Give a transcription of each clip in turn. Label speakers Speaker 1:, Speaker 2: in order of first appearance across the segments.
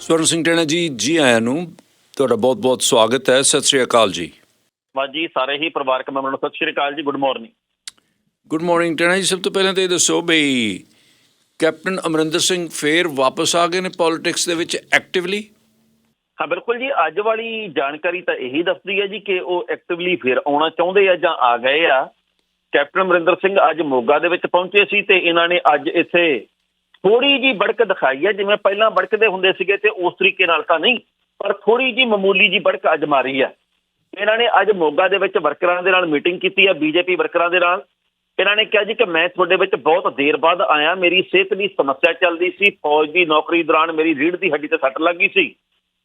Speaker 1: ਸਵਰਨ ਸਿੰਘ ਟੈਣਾ ਜੀ ਜੀ ਆਇਆਂ ਨੂੰ ਤੁਹਾਡਾ ਬਹੁਤ-ਬਹੁਤ ਸਵਾਗਤ ਹੈ। ਸਤਿ ਸ੍ਰੀ ਅਕਾਲ ਜੀ।
Speaker 2: ਬਸ ਜੀ ਸਾਰੇ ਹੀ ਪਰਿਵਾਰਕ ਮੈਂਬਰਾਂ ਨੂੰ ਸਤਿ ਸ਼੍ਰੀ ਅਕਾਲ ਜੀ। Good morning.
Speaker 1: ਗੁੱਡ ਮਾਰਨਿੰਗ ਟੈਣਾ ਜੀ। ਸਭ ਤੋਂ ਪਹਿਲਾਂ ਤਾਂ ਇਹ ਦੱਸੋ ਬਈ ਕੈਪਟਨ ਅਮਰਿੰਦਰ ਸਿੰਘ ਫੇਰ ਵਾਪਸ ਆ ਗਏ ਨੇ ਪੋਲਿਟਿਕਸ ਦੇ ਵਿੱਚ ਐਕਟਿਵਲੀ?
Speaker 2: ਹਾਂ ਬਿਲਕੁਲ ਜੀ। ਅੱਜ ਵਾਲੀ ਜਾਣਕਾਰੀ ਤਾਂ ਇਹੀ ਦੱਸਦੀ ਹੈ ਜੀ ਕਿ ਉਹ ਐਕਟਿਵਲੀ ਫਿਰ ਆਉਣਾ ਚਾਹੁੰਦੇ ਆ ਜਾਂ ਆ ਗਏ ਆ। ਕੈਪਟਨ ਅਮਰਿੰਦਰ ਸਿੰਘ ਅੱਜ ਮੋਗਾ ਦੇ ਵਿੱਚ ਪਹੁੰਚੇ ਸੀ ਤੇ ਇਹਨਾਂ ਨੇ ਅੱਜ ਇੱਥੇ ਥੋੜੀ ਜੀ ਬੜਕ ਦਿਖਾਈ ਹੈ, ਜਿਵੇਂ ਪਹਿਲਾਂ ਬੜਕਦੇ ਹੁੰਦੇ ਸੀਗੇ ਤੇ ਉਸ ਤਰੀਕੇ ਨਾਲ ਤਾਂ ਨਹੀਂ, ਪਰ ਥੋੜੀ ਜੀ ਮਾਮੂਲੀ ਜੀ ਬੜਕ ਅੱਜ ਮਾਰੀ ਹੈ। ਇਹਨਾਂ ਨੇ ਅੱਜ ਮੋਗਾ ਦੇ ਵਿੱਚ ਵਰਕਰਾਂ ਦੇ ਨਾਲ ਮੀਟਿੰਗ ਕੀਤੀ ਹੈ, ਬੀਜੇਪੀ ਵਰਕਰਾਂ ਦੇ ਨਾਲ। ਇਹਨਾਂ ਨੇ ਕਿਹਾ ਜੀ ਕਿ ਮੈਂ ਤੁਹਾਡੇ ਵਿੱਚ ਬਹੁਤ ਦੇਰ ਬਾਅਦ ਆਇਆ, ਮੇਰੀ ਸਿਹਤ ਦੀ ਸਮੱਸਿਆ ਚੱਲਦੀ ਸੀ, ਫੌਜ ਦੀ ਨੌਕਰੀ ਦੌਰਾਨ ਮੇਰੀ ਰੀੜ੍ਹ ਦੀ ਹੱਡੀ ਤੇ ਸੱਟ ਲੱਗੀ ਸੀ।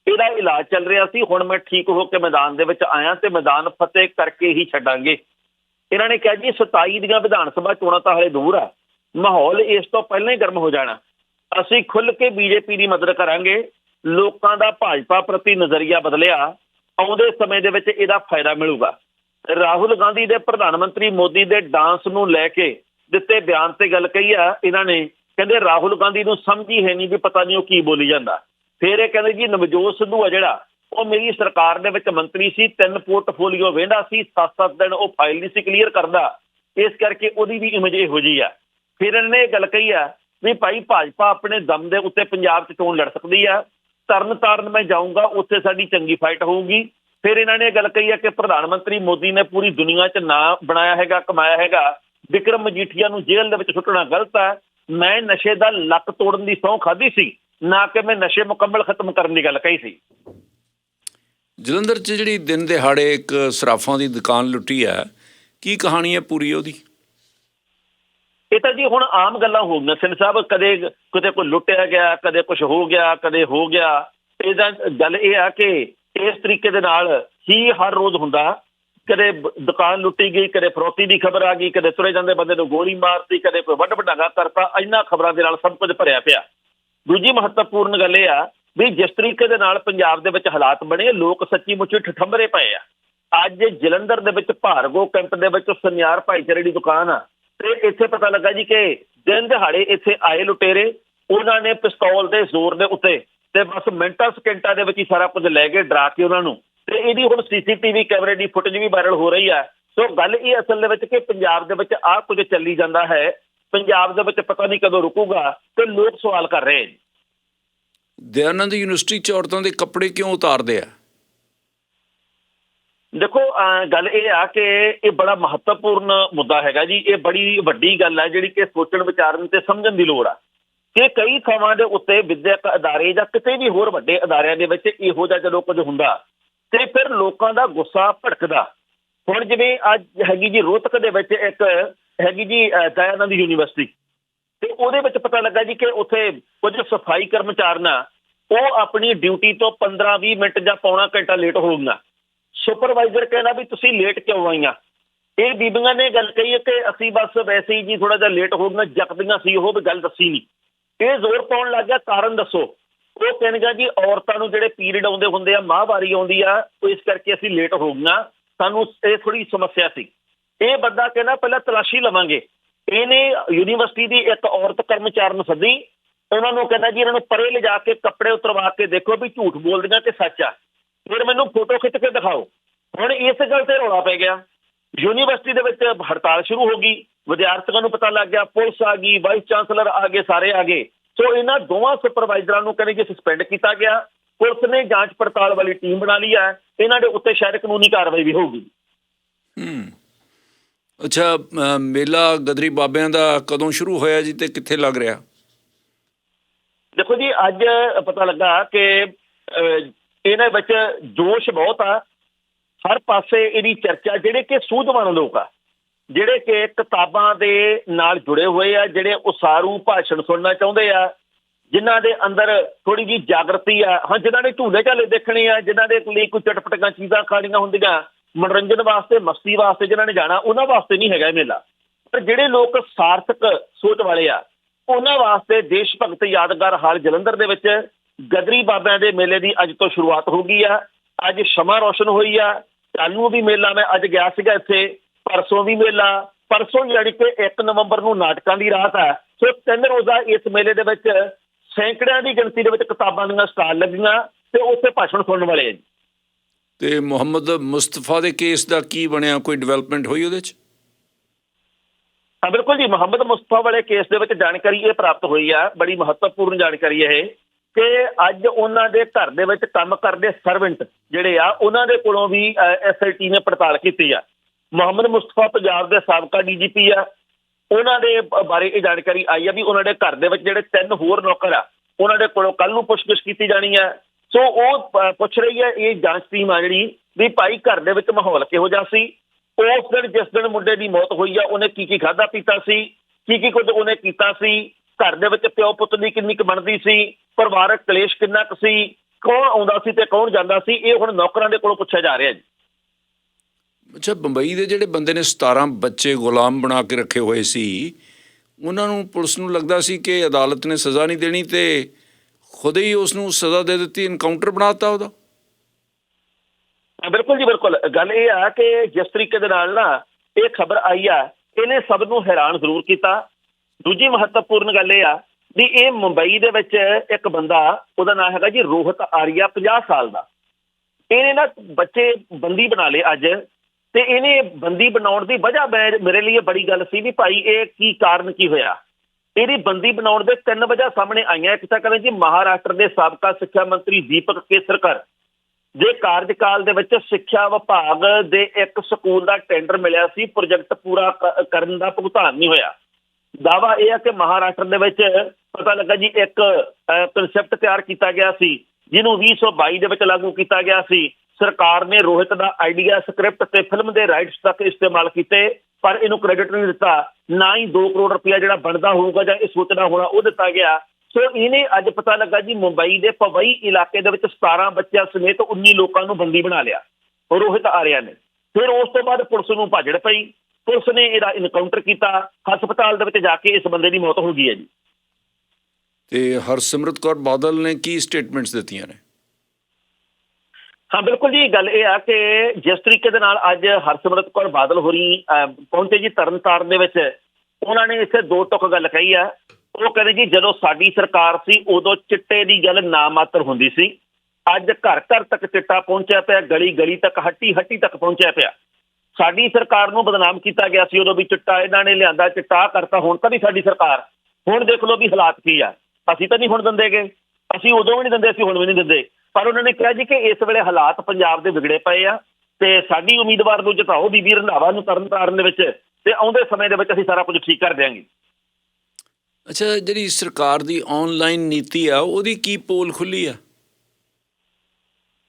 Speaker 2: ਇਹਦਾ ਇਲਾਜ ਚੱਲ ਰਿਹਾ ਸੀ, ਹੁਣ ਮੈਂ ਠੀਕ ਹੋ ਕੇ ਮੈਦਾਨ ਦੇ ਵਿੱਚ ਆਇਆ ਤੇ ਮੈਦਾਨ ਫਤਿਹ ਕਰਕੇ ਹੀ ਛੱਡਾਂਗੇ। ਇਹਨਾਂ ਨੇ ਕਿਹਾ ਜੀ 27 ਦੀਆਂ ਵਿਧਾਨ ਸਭਾ ਚੋਣਾਂ ਤਾਂ ਹਲੇ ਦੂਰ ਆ ਮਾਹੌਲ ਇਸ ਤੋਂ ਪਹਿਲਾਂ ਹੀ ਗਰਮ ਹੋ ਜਾਣਾ। ਅਸੀਂ ਖੁੱਲ ਕੇ ਬੀਜੇਪੀ ਦੀ ਮਦਦ ਕਰਾਂਗੇ। ਲੋਕਾਂ ਦਾ ਭਾਜਪਾ ਪ੍ਰਤੀ ਨਜ਼ਰੀਆ ਬਦਲਿਆ। ਆਉਂਦੇ ਸਮੇਂ ਦੇ ਵਿੱਚ ਇਹਦਾ ਫਾਇਦਾ ਮਿਲੂਗਾ। ਰਾਹੁਲ ਗਾਂਧੀ ਦੇ ਪ੍ਰਧਾਨ ਮੰਤਰੀ ਮੋਦੀ ਦੇ ਡਾਂਸ ਨੂੰ ਲੈ ਕੇ ਦਿੱਤੇ ਬਿਆਨ ਤੇ ਗੱਲ ਕਹੀ ਆ, ਇਹਨਾਂ ਨੇ ਕਹਿੰਦੇ ਰਾਹੁਲ ਗਾਂਧੀ ਨੂੰ ਸਮਝ ਹੀ ਹੈ ਨਹੀਂ ਵੀ ਪਤਾ ਨਹੀਂ ਉਹ ਕੀ ਬੋਲੀ ਜਾਂਦਾ। ਫਿਰ ਇਹ ਕਹਿੰਦੇ ਜੀ ਨਵਜੋਤ ਸਿੱਧੂ ਆ ਜਿਹੜਾ, ਉਹ ਮੇਰੀ ਸਰਕਾਰ ਦੇ ਵਿੱਚ ਮੰਤਰੀ ਸੀ, ਤਿੰਨ ਪੋਰਟਫੋਲੀਓ ਵੇਂਦਾ ਸੀ 7-7 ਦਿਨ ਉਹ ਫਾਈਲ ਨਹੀਂ ਸੀ ਕਲੀਅਰ ਕਰਦਾ। ਇਸ ਕਰਕੇ ਉਹਦੀ ਵੀ ਇਮੇਜ ਇਹੋ ਜਿਹੀ ਆ। ਫਿਰ ਇਹਨਾਂ ਨੇ ਇਹ ਗੱਲ ਕਹੀ ਆ ਵੀ ਭਾਈ ਭਾਜਪਾ ਆਪਣੇ ਦਮ ਦੇ ਉੱਤੇ ਪੰਜਾਬ 'ਚ ਚੋਣ ਲੜ ਸਕਦੀ ਆ। ਤਰਨ ਤਾਰਨ ਮੈਂ ਜਾਊਂਗਾ, ਉੱਥੇ ਸਾਡੀ ਚੰਗੀ ਫਾਈਟ ਹੋਊਗੀ। ਫਿਰ ਇਹਨਾਂ ਨੇ ਇਹ ਗੱਲ ਕਹੀ ਆ ਕਿ ਪ੍ਰਧਾਨ ਮੰਤਰੀ ਮੋਦੀ ਨੇ ਪੂਰੀ ਦੁਨੀਆ 'ਚ ਨਾਂ ਬਣਾਇਆ ਹੈਗਾ, ਕਮਾਇਆ ਹੈਗਾ। ਵਿਕਰਮ ਮਜੀਠੀਆ ਨੂੰ ਜੇਲ੍ਹ ਦੇ ਵਿੱਚ ਸੁੱਟਣਾ ਗਲਤ ਹੈ ਮੈਂ ਨਸ਼ੇ ਦਾ ਲੱਕ ਤੋੜਨ ਦੀ ਸਹੁੰ ਖਾਧੀ ਸੀ, ਨਾ ਕਿ ਮੈਂ ਨਸ਼ੇ ਮੁਕੰਮਲ ਖਤਮ ਕਰਨ ਦੀ ਗੱਲ ਕਹੀ ਸੀ।
Speaker 1: ਜਲੰਧਰ 'ਚ ਜਿਹੜੀ ਦਿਨ ਦਿਹਾੜੇ ਇੱਕ ਸਰਾਫਾਂ ਦੀ ਦੁਕਾਨ ਲੁੱਟੀ ਹੈ ਕੀ ਕਹਾਣੀ ਹੈ ਪੂਰੀ ਉਹਦੀ?
Speaker 2: ਇਹ ਤਾਂ ਜੀ ਹੁਣ ਆਮ ਗੱਲਾਂ ਹੋ ਗਈਆਂ। ਸਿੰਘ ਸਾਹਿਬ ਕਦੇ ਕਿਤੇ ਕੋਈ ਲੁੱਟਿਆ ਗਿਆ, ਕਦੇ ਕੁਝ ਹੋ ਗਿਆ, ਕਦੇ ਹੋ ਗਿਆ। ਇਹਦਾ ਗੱਲ ਇਹ ਆ ਕਿ ਇਸ ਤਰੀਕੇ ਦੇ ਨਾਲ ਹੀ ਹਰ ਰੋਜ਼ ਹੁੰਦਾ। ਕਦੇ ਦੁਕਾਨ ਲੁੱਟੀ ਗਈ, ਕਦੇ ਫਰੋਤੀ ਦੀ ਖਬਰ ਆ ਗਈ, ਕਦੇ ਤੁਰੇ ਜਾਂਦੇ ਬੰਦੇ ਨੂੰ ਗੋਲੀ ਮਾਰਤੀ, ਕਦੇ ਕੋਈ ਵੱਡ ਵਡਾਗਾ ਕਰਤਾ, ਇੰਨਾ ਖਬਰਾਂ ਦੇ ਨਾਲ ਸਭ ਕੁਝ ਭਰਿਆ ਪਿਆ। ਦੂਜੀ ਮਹੱਤਵਪੂਰਨ ਗੱਲ ਇਹ ਆ ਵੀ ਜਿਸ ਤਰੀਕੇ ਦੇ ਨਾਲ ਪੰਜਾਬ ਦੇ ਵਿੱਚ ਹਾਲਾਤ ਬਣੇ, ਲੋਕ ਸੱਚੀ ਮੁੱਚੀ ਠਠੰਬਰੇ ਪਏ ਆ। ਅੱਜ ਜਲੰਧਰ ਦੇ ਵਿੱਚ ਭਾਰਗੋ ਕੈਂਪ ਦੇ ਵਿੱਚ ਸੁਨਿਆਰ ਭਾਈਚਾਰੇ ਦੀ ਦੁਕਾਨ ਆ। ਤੇ ਇੱਥੇ ਪਤਾ ਲੱਗਾ ਜੀ ਕਿ ਦਿਨ ਦਿਹਾੜੇ ਇੱਥੇ ਆਏ ਲੁਟੇਰੇ, ਉਹਨਾਂ ਨੇ ਪਿਸਤੌਲ ਦੇ ਜ਼ੋਰ ਦੇ ਉੱਤੇ ਤੇ ਬਸ ਮਿੰਟਾਂ ਸਕਿੰਟਾਂ ਦੇ ਵਿੱਚ ਹੀ ਸਾਰਾ ਕੁਝ ਲੈ ਕੇ ਡਰਾ ਕੇ ਉਹਨਾਂ ਨੂੰ। ਤੇ ਇਹਦੀ ਹੁਣ ਸੀਸੀਟੀਵੀ ਕੈਮਰੇ ਦੀ ਫੁਟੇਜ ਵੀ ਵਾਇਰਲ ਹੋ ਰਹੀ ਹੈ ਸੋ ਗੱਲ ਇਹ ਅਸਲ ਦੇ ਵਿੱਚ ਕਿ ਪੰਜਾਬ ਦੇ ਵਿੱਚ ਆਹ ਕੁਝ ਚੱਲੀ ਜਾਂਦਾ ਹੈ। ਪੰਜਾਬ ਦੇ ਵਿੱਚ ਪਤਾ ਨਹੀਂ ਕਦੋਂ ਰੁਕੂਗਾ ਤੇ ਲੋਕ ਸਵਾਲ ਕਰ ਰਹੇ ਨੇ।
Speaker 1: ਦਇਆਨੰਦ ਯੂਨੀਵਰਸਿਟੀ 'ਚ ਔਰਤਾਂ ਦੇ ਕੱਪੜੇ ਕਿਉਂ ਉਤਾਰਦੇ ਆ?
Speaker 2: ਦੇਖੋ ਗੱਲ ਇਹ ਆ ਕਿ ਇਹ ਬੜਾ ਮਹੱਤਵਪੂਰਨ ਮੁੱਦਾ ਹੈਗਾ ਜੀ। ਇਹ ਬੜੀ ਵੱਡੀ ਗੱਲ ਹੈ ਜਿਹੜੀ ਕਿ ਸੋਚਣ, ਵਿਚਾਰਨ ਤੇ ਸਮਝਣ ਦੀ ਲੋੜ ਆ। ਕਿ ਕਈ ਥਾਵਾਂ ਦੇ ਉੱਤੇ ਵਿਦਿਅਕ ਅਦਾਰੇ ਜਾਂ ਕਿਸੇ ਵੀ ਹੋਰ ਵੱਡੇ ਅਦਾਰਿਆਂ ਦੇ ਵਿੱਚ ਇਹੋ ਜਿਹਾ ਜਦੋਂ ਕੁਝ ਹੁੰਦਾ ਤੇ ਫਿਰ ਲੋਕਾਂ ਦਾ ਗੁੱਸਾ ਭੜਕਦਾ। ਹੁਣ ਜਿਵੇਂ ਅੱਜ ਹੈਗੀ ਜੀ ਰੋਹਤਕ ਦੇ ਵਿੱਚ ਇੱਕ ਹੈਗੀ ਜੀ, ਅਹ, ਦਇਆਨੰਦ ਯੂਨੀਵਰਸਿਟੀ। ਤੇ ਉਹਦੇ ਵਿੱਚ ਪਤਾ ਲੱਗਾ ਜੀ ਕਿ ਉੱਥੇ ਕੁਝ ਸਫ਼ਾਈ ਕਰਮਚਾਰੀਆਂ ਉਹ ਆਪਣੀ ਡਿਊਟੀ ਤੋਂ 15-20 ਮਿੰਟ ਜਾਂ ਪੌਣਾ ਘੰਟਾ ਲੇਟ ਹੋ ਗਈਆਂ ਸੁਪਰਵਾਈਜ਼ਰ ਕਹਿੰਦਾ ਵੀ ਤੁਸੀਂ ਲੇਟ ਕਿਉਂ ਆਈਆਂ? ਇਹ ਬੀਬੀਆਂ ਨੇ ਗੱਲ ਕਹੀ ਹੈ ਕਿ ਅਸੀਂ ਬਸ ਵੈਸੇ ਹੀ ਜੀ ਥੋੜਾ ਜਿਹਾ ਲੇਟ ਹੋ ਗਈਆਂ ਜਕਦੀਆਂ ਸੀ, ਉਹ ਵੀ ਗੱਲ ਦੱਸੀ ਨਹੀਂ। ਇਹ ਜ਼ੋਰ ਪਾਉਣ ਲੱਗ ਗਿਆ, ਕਾਰਨ ਦੱਸੋ। ਉਹ ਕਹਿੰਦਾ ਜੀ, ਔਰਤਾਂ ਨੂੰ ਜਿਹੜੇ ਪੀਰੀਅਡ ਆਉਂਦੇ ਹੁੰਦੇ ਆ, ਮਾਹਵਾਰੀ ਆਉਂਦੀ ਆ, ਉਹ ਇਸ ਕਰਕੇ ਅਸੀਂ ਲੇਟ ਹੋ ਗਈਆਂ। ਸਾਨੂੰ ਇਹ ਥੋੜੀ ਸਮੱਸਿਆ ਸੀ। ਇਹ ਬੰਦਾ ਕਹਿੰਦਾ, ਪਹਿਲਾਂ ਤਲਾਸ਼ੀ ਲਵਾਂਗੇ। ਇਹਨੇ ਯੂਨੀਵਰਸਿਟੀ ਦੀ ਇੱਕ ਔਰਤ ਕਰਮਚਾਰੀ ਨੂੰ ਸੱਦੀ। ਉਹਨਾਂ ਨੂੰ ਕਹਿੰਦਾ ਜੀ, ਇਹਨਾਂ ਨੂੰ ਪਰੇ ਲਿਜਾ ਕੇ ਕੱਪੜੇ ਉਤਰਵਾ ਕੇ ਦੇਖੋ ਵੀ ਝੂਠ ਬੋਲਦੀਆਂ ਤੇ ਸੱਚ ਆ। ਫਿਰ ਮੈਨੂੰ ਫੋਟੋ ਖਿੱਚ ਕੇ ਦਿਖਾਓ। ਹੁਣ ਇਸ ਗੱਲ ਤੇ ਰੌਲਾ ਪੈ ਗਿਆ। ਯੂਨੀਵਰਸਿਟੀ ਦੇ ਵਿੱਚ ਹੜਤਾਲ ਸ਼ੁਰੂ ਹੋ ਗਈ। ਵਿਦਿਆਰਥੀਆਂ ਨੂੰ ਪਤਾ ਲੱਗ ਗਿਆ ਪੁਲਿਸ ਆ ਗਈ ਵਾਈਸ ਚਾਂਸਲਰ ਆ ਗਏ ਸਾਰੇ ਆ ਗਏ। ਸੋ ਇਹਨਾਂ ਦੋਵਾਂ ਸੁਪਰਵਾਈਜ਼ਰਾਂ ਨੂੰ ਕਹਿੰਦੇ ਕਿ ਸਸਪੈਂਡ ਕੀਤਾ ਗਿਆ। ਪੁਲਿਸ ਨੇ ਜਾਂਚ ਪੜਤਾਲ ਵਾਲੀ ਟੀਮ ਬਣਾ ਲਈ ਹੈ। ਇਹਨਾਂ ਦੇ ਉੱਤੇ ਸ਼ਾਇਦ ਕਾਨੂੰਨੀ ਕਾਰਵਾਈ ਵੀ ਹੋਊਗੀ।
Speaker 1: ਹੂੰ। ਅੱਛਾ ਮੇਲਾ ਗਦਰੀ ਬਾਬਿਆਂ ਦਾ ਕਦੋਂ ਸ਼ੁਰੂ ਹੋਇਆ ਜੀ ਤੇ ਕਿੱਥੇ ਲੱਗ ਰਿਹਾ?
Speaker 2: ਦੇਖੋ ਜੀ ਅੱਜ ਪਤਾ ਲੱਗਾ ਕਿ ਇਹਨਾਂ ਵਿੱਚ ਜੋਸ਼ ਬਹੁਤ ਆ। ਹਰ ਪਾਸੇ ਇਹਦੀ ਚਰਚਾ, ਜਿਹੜੇ ਕਿ ਸੂਝਵਾਨ ਲੋਕ ਆ, ਜਿਹੜੇ ਕਿ ਕਿਤਾਬਾਂ ਦੇ ਨਾਲ ਜੁੜੇ ਹੋਏ ਆ, ਜਿਹੜੇ ਉਸਾਰੂ ਭਾਸ਼ਣ ਸੁਣਨਾ ਚਾਹੁੰਦੇ ਆ, ਜਿਨ੍ਹਾਂ ਦੇ ਅੰਦਰ ਥੋੜੀ ਜੀ ਜਾਗਰਤੀ ਆ। ਹਾਂ, ਜਿਨ੍ਹਾਂ ਨੇ ਝੂਲੇ ਝਾਲੇ ਦੇਖਣੇ ਆ, ਜਿਨ੍ਹਾਂ ਦੇ ਲਈ ਕੋਈ ਚਟਪਟੀਆਂ ਚੀਜ਼ਾਂ ਖਾਣੀਆਂ ਹੁੰਦੀਆਂ, ਮਨੋਰੰਜਨ ਵਾਸਤੇ, ਮਸਤੀ ਵਾਸਤੇ ਜਿਨ੍ਹਾਂ ਨੇ ਜਾਣਾ, ਉਹਨਾਂ ਵਾਸਤੇ ਨਹੀਂ ਹੈਗਾ ਇਹ ਮੇਲਾ। ਪਰ ਜਿਹੜੇ ਲੋਕ ਸਾਰਥਕ ਸੋਚ ਵਾਲੇ ਆ, ਉਹਨਾਂ ਵਾਸਤੇ ਦੇਸ਼ ਭਗਤ ਯਾਦਗਾਰ ਹਾਲ ਜਲੰਧਰ ਦੇ ਵਿੱਚ ਗਦਰੀ ਬਾਬਿਆਂ ਦੇ ਮੇਲੇ ਦੀ ਅੱਜ ਤੋਂ ਸ਼ੁਰੂਆਤ ਹੋ ਗਈ ਆ। ਅੱਜ ਸ਼ਮਾ ਰੋਸ਼ਨ ਹੋਈ ਆ। ਕੱਲ੍ਹ ਨੂੰ ਵੀ ਮੇਲਾ ਮੈਂ ਅੱਜ ਗਿਆ ਸੀਗਾ ਇੱਥੇ। ਪਰਸੋਂ ਵੀ ਮੇਲਾ। ਪਰਸੋਂ ਯਾਨੀ ਕਿ 1 ਨਵੰਬਰ ਨੂੰ ਨਾਟਕਾਂ ਦੀ ਰਾਤ ਹੈ ਸੋ ਤਿੰਨ ਰੋਜ਼ਾ ਇਸ ਮੇਲੇ ਦੇ ਵਿੱਚ ਸੈਂਕੜਿਆਂ ਦੀ ਗਿਣਤੀ ਦੇ ਵਿੱਚ ਕਿਤਾਬਾਂ ਦੀਆਂ ਸਟਾਲ ਲੱਗੀਆਂ ਤੇ ਉੱਥੇ ਭਾਸ਼ਣ ਸੁਣਨ ਵਾਲੇ ਆ।
Speaker 1: ਤੇ ਮੁਹੰਮਦ ਮੁਸਤਫਾ ਦੇ ਕੇਸ ਦਾ ਕੀ ਬਣਿਆ? ਕੋਈ ਡਿਵੈਲਪਮੈਂਟ ਹੋਈ ਉਹਦੇ 'ਚ?
Speaker 2: ਹਾਂ ਬਿਲਕੁਲ ਜੀ। ਮੁਹੰਮਦ ਮੁਸਤਫਾ ਵਾਲੇ ਕੇਸ ਦੇ ਵਿੱਚ ਜਾਣਕਾਰੀ ਇਹ ਪ੍ਰਾਪਤ ਹੋਈ ਆ। ਬੜੀ ਮਹੱਤਵਪੂਰਨ ਜਾਣਕਾਰੀ ਹੈ ਇਹ। ਕਿ ਅੱਜ ਉਹਨਾਂ ਦੇ ਘਰ ਦੇ ਵਿੱਚ ਕੰਮ ਕਰਦੇ ਸਰਵੈਂਟ ਜਿਹੜੇ ਆ, ਉਹਨਾਂ ਦੇ ਕੋਲੋਂ ਵੀ ਐਸਆਈਟੀ ਨੇ ਪੜਤਾਲ ਕੀਤੀ ਆ। ਮੁਹੰਮਦ ਮੁਸਤਫਾ ਪੰਜਾਬ ਦੇ ਸਾਬਕਾ ਡੀਜੀਪੀ ਆ। ਉਹਨਾਂ ਦੇ ਬਾਰੇ ਇਹ ਜਾਣਕਾਰੀ ਆਈ ਆ ਵੀ ਉਹਨਾਂ ਦੇ ਘਰ ਦੇ ਵਿੱਚ ਜਿਹੜੇ ਤਿੰਨ ਹੋਰ ਨੌਕਰ ਆ, ਉਹਨਾਂ ਦੇ ਕੋਲੋਂ ਕੱਲ ਨੂੰ ਪੁੱਛਗਿੱਛ ਕੀਤੀ ਜਾਣੀ ਆ। ਸੋ ਉਹ ਪੁੱਛ ਰਹੀ ਹੈ ਇਹ ਜਾਂਚ ਟੀਮ ਆ ਜਿਹੜੀ ਵੀ ਭਾਈ ਘਰ ਦੇ ਵਿੱਚ ਮਾਹੌਲ ਕਿਹੋ ਜਿਹਾ ਸੀ, ਉਸ ਦਿਨ, ਜਿਸ ਦਿਨ ਮੁੰਡੇ ਦੀ ਮੌਤ ਹੋਈ ਆ, ਉਹਨੇ ਕੀ ਕੀ ਖਾਦਾ ਪੀਤਾ ਸੀ ਕੀ ਕੀ ਕੁਝ ਉਹਨੇ ਕੀਤਾ ਸੀ, ਘਰ ਦੇ ਵਿੱਚ ਪਿਓ ਪੁੱਤ ਦੀ ਕਿੰਨੀ ਕੁ ਬਣਦੀ ਸੀ ਪਰਿਵਾਰਕ ਕਲੇਸ਼ ਕਿੰਨਾ ਕੁ ਸੀ ਕੌਣ ਆਉਂਦਾ ਸੀ ਤੇ ਕੌਣ ਜਾਂਦਾ ਸੀ ਇਹ ਹੁਣ ਨੌਕਰਾਂ ਦੇ ਕੋਲੋਂ ਪੁੱਛਿਆ ਜਾ ਰਿਹਾ ਜੀ।
Speaker 1: ਅੱਛਾ ਬੰਬਈ ਦੇ ਜਿਹੜੇ ਬੰਦੇ ਨੇ 17 ਬੱਚੇ ਗੁਲਾਮ ਬਣਾ ਕੇ ਰੱਖੇ ਹੋਏ ਸੀ ਉਹਨਾਂ ਨੂੰ ਪੁਲਿਸ ਨੂੰ ਲੱਗਦਾ ਸੀ ਕਿ ਅਦਾਲਤ ਨੇ ਸਜ਼ਾ ਨਹੀਂ ਦੇਣੀ ਤੇ ਖੁਦ ਹੀ ਉਸ ਨੂੰ ਸਜ਼ਾ ਦੇ ਦਿੱਤੀ ਇਨਕਾਊਂਟਰ ਬਣਾਤਾ ਉਹਦਾ?
Speaker 2: ਬਿਲਕੁਲ ਜੀ ਬਿਲਕੁਲ। ਗੱਲ ਇਹ ਆ ਕਿ ਜਿਸ ਤਰੀਕੇ ਦੇ ਨਾਲ ਨਾ ਇਹ ਖਬਰ ਆਈ ਆ ਇਹਨੇ ਸਭ ਨੂੰ ਹੈਰਾਨ ਜ਼ਰੂਰ ਕੀਤਾ। ਦੂਜੀ ਮਹੱਤਵਪੂਰਨ ਗੱਲ ਇਹ ਆ ਵੀ ਇਹ ਮੁੰਬਈ ਦੇ ਵਿੱਚ ਇੱਕ ਬੰਦਾ, ਉਹਦਾ ਨਾਮ ਹੈਗਾ ਜੀ ਰੋਹਿਤ ਆਰੀਆ 50 ਸਾਲ ਦਾ। ਇਹਨੇ ਨਾ ਬੱਚੇ ਬੰਦੀ ਬਣਾ ਲਏ ਅੱਜ ਤੇ ਇਹਨੇ ਬੰਦੀ ਬਣਾਉਣ ਦੀ ਵਜ੍ਹਾ ਮੈਂ- ਮੇਰੇ ਲਈ ਇਹ ਬੜੀ ਗੱਲ ਸੀ ਵੀ ਭਾਈ ਇਹ ਕੀ ਕਾਰਨ ਕੀ ਹੋਇਆ। ਇਹਦੀ ਬੰਦੀ ਬਣਾਉਣ ਦੇ ਤਿੰਨ ਵਜ੍ਹਾ ਸਾਹਮਣੇ ਆਈਆਂ। ਇੱਕ ਤਾਂ ਕਹਿੰਦੇ ਜੀ ਮਹਾਰਾਸ਼ਟਰ ਦੇ ਸਾਬਕਾ ਸਿੱਖਿਆ ਮੰਤਰੀ ਦੀਪਕ ਕੇਸਰਕਰ ਦੇ ਕਾਰਜਕਾਲ ਦੇ ਵਿੱਚ ਸਿੱਖਿਆ ਵਿਭਾਗ ਦੇ ਇੱਕ ਸਕੂਲ ਦਾ ਟੈਂਡਰ ਮਿਲਿਆ ਸੀ, ਪ੍ਰੋਜੈਕਟ ਪੂਰਾ ਕਰਨ ਦਾ ਭੁਗਤਾਨ ਨਹੀਂ ਹੋਇਆ। ਦਾਵਾ ਇਹ ਹੈ ਕਿ ਮਹਾਰਾਸ਼ਟਰ ਦੇ ਵਿੱਚ ਪਤਾ ਲੱਗਾ ਜੀ, ਇੱਕ ਕਨਸੈਪਟ ਤਿਆਰ ਕੀਤਾ ਗਿਆ ਸੀ, ਜਿਹਨੂੰ 2022 ਦੇ ਵਿੱਚ ਲਾਗੂ ਕੀਤਾ ਗਿਆ ਸੀ। ਸਰਕਾਰ ਨੇ ਰੋਹਿਤ ਦਾ ਆਈਡੀਆ ਸਕ੍ਰਿਪਟ ਤੇ ਫਿਲਮ ਦੇ ਰਾਈਟਸ ਤੱਕ ਇਸਤੇਮਾਲ ਕੀਤੇ, ਪਰ ਇਹਨੂੰ ਕ੍ਰੈਡਿਟ ਨਹੀਂ ਦਿੱਤਾ। ਨਾ ਹੀ 2 ਕਰੋੜ ਰੁਪਇਆ ਜਿਹੜਾ ਬਣਦਾ ਹੋਊਗਾ ਜਾਂ ਇਹ ਸੋਚਣਾ ਹੋਣਾ, ਉਹ ਦਿੱਤਾ ਗਿਆ। ਸੋ ਇਹਨੇ ਅੱਜ ਪਤਾ ਲੱਗਾ ਜੀ, ਮੁੰਬਈ ਦੇ ਪਵਈ ਇਲਾਕੇ ਦੇ ਵਿੱਚ 17 ਬੱਚਿਆਂ ਸਮੇਤ 19 ਲੋਕਾਂ ਨੂੰ ਬੰਦੀ ਬਣਾ ਲਿਆ। ਰੋਹਿਤ ਆਰਿਆ ਨੇ। ਫਿਰ ਉਸ ਤੋਂ ਬਾਅਦ ਪੁਲਿਸ ਨੂੰ ਭਾਜੜ ਪਈ। ਪੁਲਿਸ ਨੇ ਇਹਦਾ ਇਨਕਾਊਂਟਰ ਕੀਤਾ। ਹਸਪਤਾਲ ਦੇ ਵਿੱਚ ਜਾ ਕੇ ਇਸ ਬੰਦੇ ਦੀ ਮੌਤ ਹੋ ਗਈ ਹੈ ਜੀ।
Speaker 1: ਤੇ ਹਰਸਿਮਰਤ ਕੌਰ ਬਾਦਲ ਨੇ ਕੀ ਸਟੇਟਮੈਂਟਸ ਦਿੱਤੀਆਂ ਨੇ?
Speaker 2: ਹਾਂ, ਬਿਲਕੁਲ ਜੀ, ਗੱਲ ਇਹ ਆ ਕਿ ਜਿਸ ਤਰੀਕੇ ਦੇ ਨਾਲ ਅੱਜ ਹਰਸਿਮਰਤ ਕੌਰ ਬਾਦਲ ਹੋਰੀ ਪਹੁੰਚੇ ਜੀ ਤਰਨਤਾਰਨ ਦੇ ਵਿੱਚ, ਉਹਨਾਂ ਨੇ ਇੱਥੇ ਦੋ ਟੁਕ ਗੱਲ ਕਹੀ ਆ। ਉਹ ਕਹਿੰਦੇ ਜੀ, ਜਦੋਂ ਸਾਡੀ ਸਰਕਾਰ ਸੀ, ਉਦੋਂ ਚਿੱਟੇ ਦੀ ਗੱਲ ਨਾ ਮਾਤਰ ਹੁੰਦੀ ਸੀ। ਅੱਜ ਘਰ ਘਰ ਤੱਕ ਚਿੱਟਾ ਪਹੁੰਚਿਆ ਪਿਆ, ਗਲੀ ਗਲੀ ਤੱਕ, ਹੱਟੀ ਹੱਟੀ ਤੱਕ ਪਹੁੰਚਿਆ ਪਿਆ। ਸਾਡੀ ਸਰਕਾਰ ਨੂੰ ਬਦਨਾਮ ਕੀਤਾ ਗਿਆ ਸੀ, ਉਦੋਂ ਵੀ ਚਿੱਟਾ ਇਹਨਾਂ ਨੇ ਲਿਆਂਦਾ, ਚਿੱਟਾ ਕਰਤਾ, ਹੁਣ ਤਾਂ ਨਹੀਂ ਸਾਡੀ ਸਰਕਾਰ। ਹੁਣ ਦੇਖ ਲਓ ਵੀ ਹਾਲਾਤ ਕੀ ਆ। ਅਸੀਂ ਤਾਂ ਨਹੀਂ ਹੁਣ ਦਿੰਦੇਗੇ ਅਸੀਂ ਉਦੋਂ ਵੀ ਨਹੀਂ ਦਿੰਦੇ ਅਸੀਂ ਹੁਣ ਵੀ ਨਹੀਂ ਦਿੰਦੇ। ਪਰ ਉਹਨਾਂ ਨੇ ਕਿਹਾ ਜੀ ਕਿ ਇਸ ਵੇਲੇ ਹਾਲਾਤ ਪੰਜਾਬ ਦੇ ਵਿਗੜੇ ਪਏ ਆ ਤੇ ਸਾਡੀ ਉਮੀਦਵਾਰ ਨੂੰ ਜਿਤਾਓ ਬੀਬੀ ਰੰਧਾਵਾ ਨੂੰ ਤਰਨਤਾਰਨ ਦੇ ਵਿੱਚ ਤੇ ਆਉਂਦੇ ਸਮੇਂ ਦੇ ਵਿੱਚ ਅਸੀਂ ਸਾਰਾ ਕੁਝ ਠੀਕ ਕਰ ਦਿਆਂਗੇ।
Speaker 1: ਅੱਛਾ ਜਿਹੜੀ ਸਰਕਾਰ ਦੀ ਆਨਲਾਈਨ ਨੀਤੀ ਆ ਉਹਦੀ ਕੀ ਪੋਲ ਖੁੱਲੀ ਆ?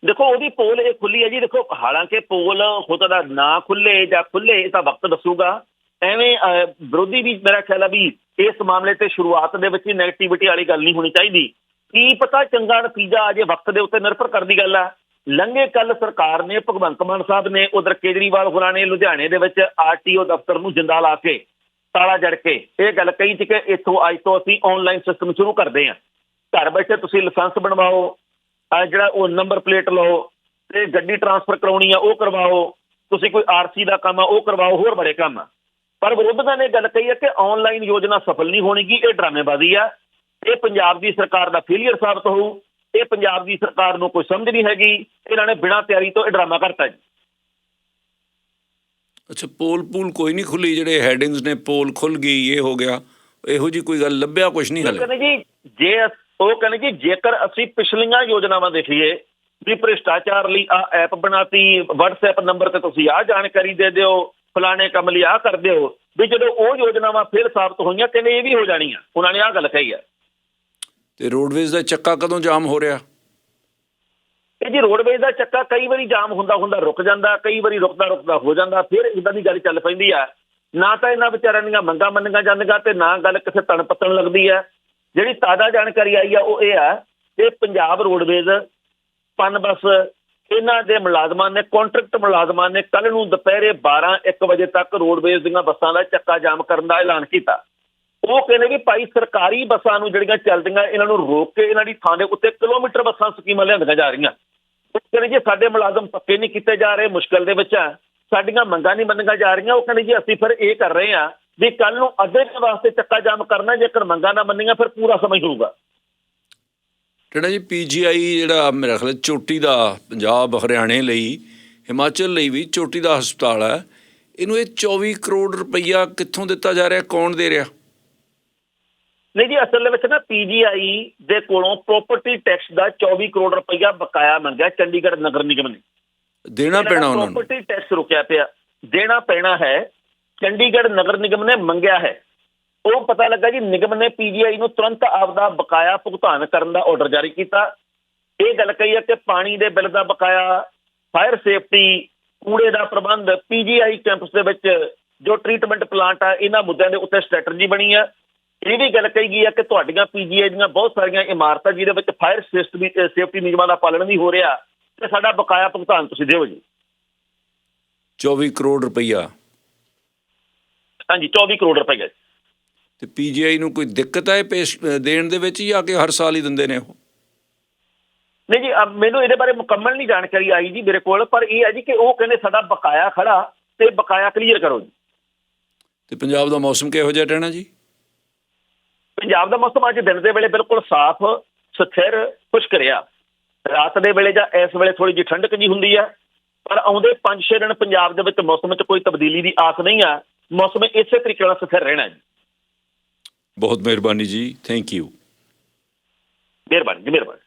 Speaker 2: ਦੇਖੋ ਉਹਦੀ ਪੋਲ ਇਹ ਖੁੱਲੀ ਹੈ ਜੀ। ਦੇਖੋ ਹਾਲਾਂਕਿ ਪੋਲ ਹੋ ਸਕਦਾ ਨਾ ਖੁੱਲੇ ਜਾਂ ਖੁੱਲੇ ਇਹ ਤਾਂ ਵਕਤ ਦੱਸੂਗਾ। ਐਵੇਂ ਵਿਰੋਧੀ ਵੀ ਮੇਰਾ ਖਿਆਲ ਆ ਵੀ ਇਸ ਮਾਮਲੇ ਤੇ ਸ਼ੁਰੂਆਤ ਦੇ ਵਿੱਚ ਹੀ ਨੈਗੇਟਿਵਿਟੀ ਵਾਲੀ ਗੱਲ ਨਹੀਂ ਹੋਣੀ ਚਾਹੀਦੀ। ਕੀ ਪਤਾ ਚੰਗਾ ਨਤੀਜਾ ਅਜੇ ਵਕਤ ਦੇ ਉੱਤੇ ਨਿਰਭਰ ਕਰਦੀ ਗੱਲ ਆ? ਲੰਘੇ ਕੱਲ ਸਰਕਾਰ ਨੇ, ਭਗਵੰਤ ਮਾਨ ਸਾਹਿਬ ਨੇ ਉਧਰ ਕੇਜਰੀਵਾਲ ਹੋਰਾਂ ਨੇ ਲੁਧਿਆਣੇ ਦੇ ਵਿੱਚ ਆਰਟੀਓ ਦਫ਼ਤਰ ਨੂੰ ਜਿੰਦਾ ਲਾ ਕੇ ਤਾਲਾ ਜੜ ਕੇ ਇਹ ਗੱਲ ਕਹੀ ਸੀ ਕਿ ਇੱਥੋਂ ਅੱਜ ਤੋਂ ਅਸੀਂ ਆਨਲਾਈਨ ਸਿਸਟਮ ਸ਼ੁਰੂ ਕਰਦੇ ਹਾਂ। ਘਰ ਬੈਠੇ ਤੁਸੀਂ ਲਾਇਸੈਂਸ ਬਣਵਾਓ ਆ ਜਿਹੜਾ ਉਹ ਨੰਬਰ ਪਲੇਟ ਲਓ ਤੇ ਗੱਡੀ ਟਰਾਂਸਫਰ ਕਰਾਉਣੀ ਆ, ਉਹ ਕਰਵਾਓ। ਤੁਸੀਂ ਕੋਈ ਆਰਸੀ ਦਾ ਕੰਮ ਆ, ਉਹ ਕਰਵਾਓ, ਹੋਰ ਬੜੇ ਕੰਮ ਆ। ਪਰ ਵਿਰੋਧੀਆਂ ਨੇ ਗੱਲ ਕਹੀ ਹੈ ਕਿ ਆਨਲਾਈਨ ਯੋਜਨਾ ਸਫਲ ਨਹੀਂ ਹੋਣੀਗੀ ਇਹ ਡਰਾਮੇਬਾਜ਼ੀ ਆ। ਇਹ ਪੰਜਾਬ ਦੀ ਸਰਕਾਰ ਦਾ ਫੇਲਿਅਰ ਸਾਬਤ ਹੋਊ ਇਹ ਪੰਜਾਬ ਦੀ ਸਰਕਾਰ ਨੂੰ ਕੋਈ ਸਮਝ ਨਹੀਂ ਹੈਗੀ ਇਹਨਾਂ ਨੇ ਬਿਨਾਂ ਤਿਆਰੀ ਤੋਂ ਇਹ ਡਰਾਮਾ ਕਰਤਾ ਜੀ।
Speaker 1: ਅੱਛਾ ਪੋਲ ਪੂਲ ਕੋਈ ਨਹੀਂ ਖੁੱਲੀ ਜਿਹੜੇ ਹੈਡਿੰਗਸ ਨੇ ਪੋਲ ਖੁੱਲ ਗਈ ਇਹ ਹੋ ਗਿਆ। ਇਹੋ ਜੀ ਕੋਈ ਗੱਲ ਲੱਭਿਆ ਕੁਝ ਨਹੀਂ ਹਲੇ?
Speaker 2: ਕਹਿੰਦੇ ਜੀ ਜੇ ਉਹ ਕਹਿੰਦੇ ਜੀ ਜੇਕਰ ਅਸੀਂ ਪਿਛਲੀਆਂ ਯੋਜਨਾਵਾਂ ਦੇਖੀਏ ਵੀ ਭ੍ਰਿਸ਼ਟਾਚਾਰ ਲਈ ਆ ਐਪ ਬਣਾਤੀ WhatsApp ਨੰਬਰ ਤੇ ਤੁਸੀਂ ਆ ਜਾਣਕਾਰੀ ਦੇ ਦਿਓ ਫਲਾਣੇ ਕੰਮ ਲਈ ਆ ਕਰ ਦਿਓ ਵੀ ਜਦੋਂ ਉਹ ਯੋਜਨਾਵਾਂ ਫੇਲ ਸਾਬਤ ਹੋਈਆਂ ਕਹਿੰਦੇ ਇਹ ਵੀ ਹੋ ਜਾਣੀਆਂ। ਉਹਨਾਂ ਨੇ ਆ ਗੱਲ ਕਹੀ ਹੈ
Speaker 1: ਤੇ ਰੋਡਵੇਜ਼ ਦਾ ਚੱਕਾ ਕਦੋਂ ਜਾਮ ਹੋ ਰਿਹਾ?
Speaker 2: ਇਹ ਜੀ ਰੋਡਵੇਜ਼ ਦਾ ਚੱਕਾ ਕਈ ਵਾਰੀ ਜਾਮ ਹੁੰਦਾ ਹੁੰਦਾ ਰੁਕ ਜਾਂਦਾ ਕਈ ਵਾਰੀ ਰੁਕਦਾ ਰੁਕਦਾ ਹੋ ਜਾਂਦਾ ਫਿਰ ਇਦਾਂ ਦੀ ਗੱਲ ਚੱਲ ਪੈਂਦੀ ਆ। ਨਾ ਤਾਂ ਇਹਨਾਂ ਵਿਚਾਰਿਆਂ ਦੀਆਂ ਮੰਗਾਂ ਮੰਨੀਆਂ ਜਾਂਦੀਆਂ ਤੇ ਨਾ ਗੱਲ ਕਿਸੇ ਤਣ ਪੱਤਣ ਲੱਗਦੀ ਆ। ਜਿਹੜੀ ਤਾਜ਼ਾ ਜਾਣਕਾਰੀ ਆਈ ਆ ਉਹ ਇਹ ਆ ਕਿ ਪੰਜਾਬ ਰੋਡਵੇਜ਼ ਪਨ ਬੱਸ ਇਹਨਾਂ ਦੇ ਮੁਲਾਜ਼ਮਾਂ ਨੇ ਕੰਟਰੈਕਟ ਮੁਲਾਜ਼ਮਾਂ ਨੇ ਕੱਲ ਨੂੰ ਦੁਪਹਿਰੇ 12 1 ਵਜੇ ਤੱਕ ਰੋਡਵੇਜ਼ ਦੀਆਂ ਬੱਸਾਂ ਦਾ ਚੱਕਾ ਜਾਮ ਕਰਨ ਦਾ ਐਲਾਨ ਕੀਤਾ। ਉਹ ਕਹਿੰਦੇ ਵੀ ਭਾਈ ਸਰਕਾਰੀ ਬੱਸਾਂ ਨੂੰ ਜਿਹੜੀਆਂ ਚੱਲਦੀਆਂ, ਇਹਨਾਂ ਨੂੰ ਰੋਕ ਕੇ ਇਹਨਾਂ ਦੀ ਥਾਂ ਦੇ ਉੱਤੇ ਕਿਲੋਮੀਟਰ ਬੱਸਾਂ ਸਕੀਮਾਂ ਲਿਆਂਦੀਆਂ ਜਾ ਰਹੀਆਂ। ਉਹ ਕਹਿੰਦੇ ਜੀ ਸਾਡੇ ਮੁਲਾਜ਼ਮ ਪੱਕੇ ਨਹੀਂ ਕੀਤੇ ਜਾ ਰਹੇ, ਮੁਸ਼ਕਲ ਦੇ ਵਿੱਚ ਆ। ਸਾਡੀਆਂ ਮੰਗਾਂ ਨਹੀਂ ਮੰਨੀਆਂ ਜਾ ਰਹੀਆਂ। ਉਹ ਕਹਿੰਦੇ ਜੀ ਅਸੀਂ ਫਿਰ ਇਹ ਕਰ ਰਹੇ ਆ ਵੀ ਕੱਲ ਨੂੰ ਅੱਧੇ ਦੇ ਵਾਸਤੇ ਚੱਕਾ ਜਾਮ ਕਰਨਾ, ਜੇਕਰ ਮੰਗਾਂ ਨਾ ਮੰਨੀਆਂ ਫਿਰ ਪੂਰਾ ਸਮਾਂ ਹੀ ਹੋਊਗਾ।
Speaker 1: ਜਿਹੜਾ ਜੀ ਪੀਜੀਆਈ ਜਿਹੜਾ ਮੇਰੇ ਖਿਆਲ ਚੋਟੀ ਦਾ ਪੰਜਾਬ ਹਰਿਆਣੇ ਲਈ ਹਿਮਾਚਲ ਲਈ ਵੀ ਚੋਟੀ ਦਾ ਹਸਪਤਾਲ ਹੈ ਇਹਨੂੰ ਇਹ 24 ਕਰੋੜ ਰੁਪਈਆ ਕਿੱਥੋਂ ਦਿੱਤਾ ਜਾ ਰਿਹਾ ਕੌਣ ਦੇ ਰਿਹਾ?
Speaker 2: ਨਹੀਂ ਜੀ ਅਸਲ ਵਿੱਚ ਨਾ ਪੀਜੀਆਈ ਦੇ ਕੋਲੋਂ ਪ੍ਰਾਪਰਟੀ ਟੈਕਸ ਦਾ 24 ਕਰੋੜ ਰੁਪਈਆ ਬਕਾਇਆ ਮੰਗਿਆ ਚੰਡੀਗੜ੍ਹ ਨਗਰ ਨਿਗਮ ਨੇ।
Speaker 1: ਦੇਣਾ ਪੈਣਾ ਉਹਨਾਂ ਨੂੰ।
Speaker 2: ਪ੍ਰਾਪਰਟੀ ਟੈਕਸ ਰੁਕਿਆ ਪਿਆ। ਦੇਣਾ ਪੈਣਾ ਹੈ ਚੰਡੀਗੜ੍ਹ ਨਗਰ ਨਿਗਮ ਨੇ ਮੰਗਿਆ ਹੈ। ਉਹ ਪਤਾ ਲੱਗਾ ਜੀ ਨਿਗਮ ਨੇ ਪੀਜੀਆਈ ਨੂੰ ਤੁਰੰਤ ਆਪਦਾ ਬਕਾਇਆ ਭੁਗਤਾਨ ਕਰਨ ਦਾ ਆਰਡਰ ਜਾਰੀ ਕੀਤਾ। ਇਹ ਗੱਲ ਕਹੀ ਹੈ ਕਿ ਪਾਣੀ ਦੇ ਬਿੱਲ ਦਾ ਬਕਾਇਆ ਫਾਇਰ ਸੇਫਟੀ ਕੂੜੇ ਦਾ ਪ੍ਰਬੰਧ ਪੀਜੀਆਈ ਕੈਂਪਸ ਦੇ ਵਿੱਚ ਜੋ ਟ੍ਰੀਟਮੈਂਟ ਪਲਾਂਟ ਆ ਇਹਨਾਂ ਮੁੱਦਿਆਂ ਦੇ ਉੱਤੇ ਸਟ੍ਰੈਟਜੀ ਬਣੀ ਆ। ਇਹ ਵੀ ਗੱਲ ਕਹੀ ਗਈ ਆ ਕਿ ਤੁਹਾਡੀਆਂ ਪੀਜੀਆਈ ਦੀਆਂ ਬਹੁਤ ਸਾਰੀਆਂ ਇਮਾਰਤਾਂ ਜਿਹਦੇ ਵਿੱਚ ਫਾਇਰ ਸਿਸਟਮ ਸੇਫਟੀ ਨਿਯਮਾਂ ਦਾ ਪਾਲਣ ਨਹੀਂ ਹੋ ਰਿਹਾ ਤੇ ਸਾਡਾ ਬਕਾਇਆ ਭੁਗਤਾਨ ਤੁਸੀਂ ਦਿਓ ਜੀ।
Speaker 1: 24 ਕਰੋੜ ਰੁਪਈਆ।
Speaker 2: ਹਾਂਜੀ 24 ਕਰੋੜ ਰੁਪਏ
Speaker 1: ਤੇ ਪੀਜੀਆਈ ਨੂੰ ਕੋਈ ਦਿੱਕਤ ਹੈ ਪੇਸ਼ ਦੇਣ ਦੇ ਵਿੱਚ ਜਾਂ ਕਿ ਹਰ ਸਾਲ ਹੀ ਦਿੰਦੇ ਨੇ ਉਹ?
Speaker 2: ਨਹੀਂ ਜੀ ਮੈਨੂੰ ਇਹਦੇ ਬਾਰੇ ਮੁਕੰਮਲ ਨਹੀਂ ਜਾਣਕਾਰੀ ਆਈ ਜੀ ਮੇਰੇ ਕੋਲ ਪਰ ਇਹ ਹੈ ਜੀ ਕਿ ਉਹ ਕਹਿੰਦੇ ਸਾਡਾ ਬਕਾਇਆ ਖੜਾ ਤੇ ਬਕਾਇਆ ਕਲੀਅਰ ਕਰੋ ਜੀ।
Speaker 1: ਤੇ ਪੰਜਾਬ ਦਾ ਮੌਸਮ ਕਿਹੋ ਜਿਹਾ ਰਹਿਣਾ ਜੀ?
Speaker 2: ਪੰਜਾਬ ਦਾ ਮੌਸਮ ਅੱਜ ਦਿਨ ਦੇ ਵੇਲੇ ਬਿਲਕੁਲ ਸਾਫ਼ ਸਥਿਰ ਖੁਸ਼ਕ ਰਿਹਾ। ਰਾਤ ਦੇ ਵੇਲੇ ਜਾਂ ਇਸ ਵੇਲੇ ਥੋੜੀ ਜਿਹੀ ਠੰਡਕ ਜੀ ਹੁੰਦੀ ਆ ਪਰ ਆਉਂਦੇ 5-6 ਦਿਨ ਪੰਜਾਬ ਦੇ ਵਿੱਚ ਮੌਸਮ ਵਿੱਚ ਕੋਈ ਤਬਦੀਲੀ ਦੀ ਆਸ ਨਹੀਂ ਆ। ਮੌਸਮ ਇਸੇ ਤਰੀਕੇ ਨਾਲ ਸਥਿਰ ਰਹਿਣਾ ਜੀ।
Speaker 1: ਬਹੁਤ ਮਿਹਰਬਾਨੀ ਜੀ ਥੈਂਕ ਯੂ
Speaker 2: ਮਿਹਰਬਾਨੀ ਜੀ ਮਿਹਰਬਾਨੀ।